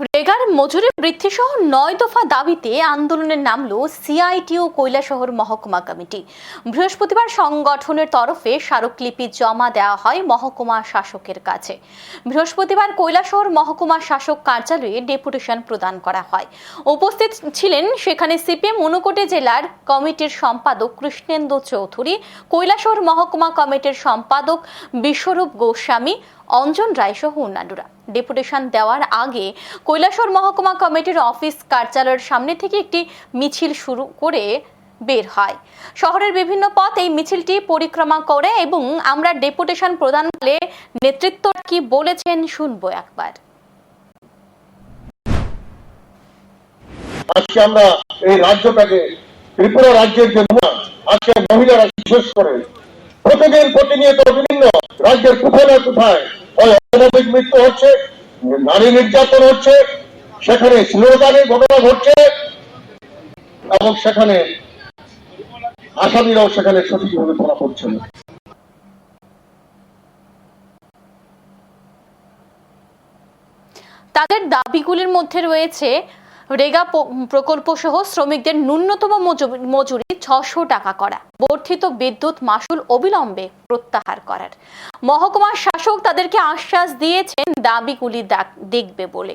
그 বৃদ্ধি সহ নয় দফা দাবিতে আন্দোলনে নামল সিআইটিও কৈলাসহর মহকুমা কমিটি। বৃহস্পতিবার সংগঠনের তরফে স্মারকলিপি জমা দেওয়া হয় মহকুমা শাসকের কাছে। বৃহস্পতিবার কৈলাসহর মহকুমা শাসক কার্যালয়ে ডেপুটেশন প্রদান করা হয়। উপস্থিত ছিলেন সেখানে সিপিএম ঊনকোটি জেলার কমিটির সম্পাদক কৃষ্ণেন্দু চৌধুরী, কৈলাসহর মহকুমা কমিটির সম্পাদক বিশ্বরূপ গোস্বামী, অঞ্জন রায় সহ অন্যান্যরা। ডেপুটেশন দেওয়ার আগে কৈলাসহর মহকুমা কমিটির অফিস কার্যালয়ের সামনে থেকে একটি মিছিল শুরু করে বের হয়। শহরের বিভিন্ন পথ এই মিছিলটি পরিক্রমা করে এবং আমরা ডেপুটেশন প্রদান করে নেতৃত্ব কি বলেছেন শুনব একবার। আজকে আমরা এই রাজ্যটাকে, ত্রিপুরা রাজ্যের যে নমুনা আজকে মহিলারা বিশেষ করে প্রতিদিন প্রতিনিয়ত বিভিন্ন রাজ্যের কোথায় না কোথায় অমানবিক মৃত্যু হচ্ছে, নারী নির্যাতন হচ্ছে সেখানে শ্লীলতানের ঘটনা ঘটছে এবং সেখানে আসামিরাও সেখানে সঠিকভাবে ধরা পড়ছে না। তাদের দাবিগুলির মধ্যে রয়েছে রেগা প্রকল্প সহ শ্রমিকদের ন্যূনতম মজুরি ছশো টাকা করা, বর্ধিত বিদ্যুৎ মাসুল অবিলম্বে প্রত্যাহার করার। মহকুমার শাসক তাদেরকে আশ্বাস দিয়েছেন দাবিগুলি দেখবে বলে।